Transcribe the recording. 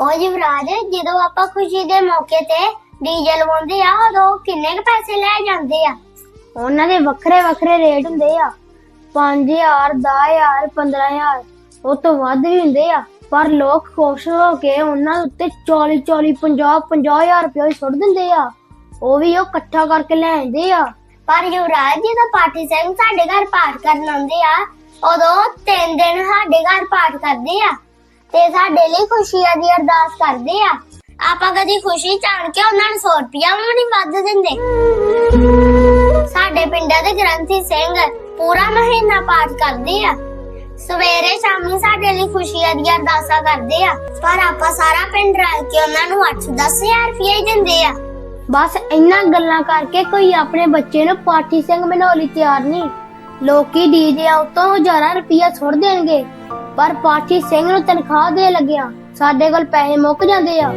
ਉਹ ਯੁਵਰਾਜ, ਜਦੋਂ ਆਪਾਂ ਖੁਸ਼ੀ ਦੇ ਮੌਕੇ ਤੇ ਡੀਜਲ ਲਵਾਉਂਦੇ ਆ, ਉਦੋਂ ਕਿੰਨੇ ਕੁ ਪੈਸੇ ਲੈ ਜਾਂਦੇ ਆ? ਉਹਨਾਂ ਦੇ ਵੱਖਰੇ ਵੱਖਰੇ ਰੇਟ ਹੁੰਦੇ ਆ। 5000 10000 15000 ਉਹ ਤੋਂ ਵੱਧ ਵੀ ਹੁੰਦੇ ਆ। ਪਰ ਲੋਕ ਖੁਸ਼ ਹੋ ਕੇ ਉਹਨਾਂ ਉੱਤੇ 40 40 50 50000 ਰੁਪਏ ਸੁੱਟ ਦਿੰਦੇ ਆ। ਉਹ ਵੀ ਉਹ ਇਕੱਠਾ ਕਰਕੇ ਲੈ ਆਉਂਦੇ ਆ। ਪਰ ਯੁਵਰਾਜ, ਜਦੋਂ ਪਾਠੀ ਸਿੰਘ ਸਾਡੇ ਘਰ ਪਾਠ ਕਰਨ ਆਉਂਦੇ ਆ, ਉਦੋਂ ਤਿੰਨ ਦਿਨ ਸਾਡੇ ਘਰ ਪਾਠ ਕਰਦੇ ਆ। ਤੇ ਸਾਡੇ ਲਈ ਖੁਸ਼ੀਆਂ ਦੀ ਅਰਦਾਸ ਕਰਦੇ ਆ। ਆਪਾਂ ਕਦੀ ਖੁਸ਼ੀ ਚਾਣ ਕੇ ਉਹਨਾਂ ਨੂੰ 100 ਰੁਪਇਆ ਵੀ ਨਹੀਂ ਵੱਧ ਦਿੰਦੇ। ਸਾਡੇ ਪਿੰਡਾਂ ਦੇ ਗ੍ਰੰਥੀ ਸਿੰਘ ਪੂਰਾ ਮਹੀਨਾ ਪਾਠ ਕਰਦੇ ਆ। ਸਵੇਰੇ ਸ਼ਾਮੀ ਸਾਡੇ ਲਈ ਖੁਸ਼ੀਆਂ ਦੀਆਂ ਅਰਦਾਸਾਂ ਕਰਦੇ ਆ। ਪਰ ਆਪਾਂ ਸਾਰਾ ਪਿੰਡ ਰਲ ਕੇ ਉਹਨਾਂ ਨੂੰ 8-10000 ਰੁਪਇਆ ਹੀ ਦਿੰਦੇ ਆ। ਬਸ ਇੰਨਾ ਗੱਲਾਂ ਕਰਕੇ ਕੋਈ ਆਪਣੇ ਬੱਚੇ ਨੂੰ ਪਾਠੀ ਸਿੰਘ ਬਣਾਉਣ ਲਈ ਤਿਆਰ ਨਹੀਂ। ਲੋਕੀ ਡੀਜੇ ਉਤੋਂ ਹਜ਼ਾਰਾਂ ਰੁਪਇਆ ਸੁੱਟ ਦੇਣਗੇ। ਪਰ ਪਾਠੀ ਸਿੰਘ ਨੂੰ ਤਨਖਾਹ ਦੇ ਲੱਗਿਆ ਸਾਡੇ ਕੋਲ ਪੈਸੇ ਮੁੱਕ ਜਾਂਦੇ ਆ।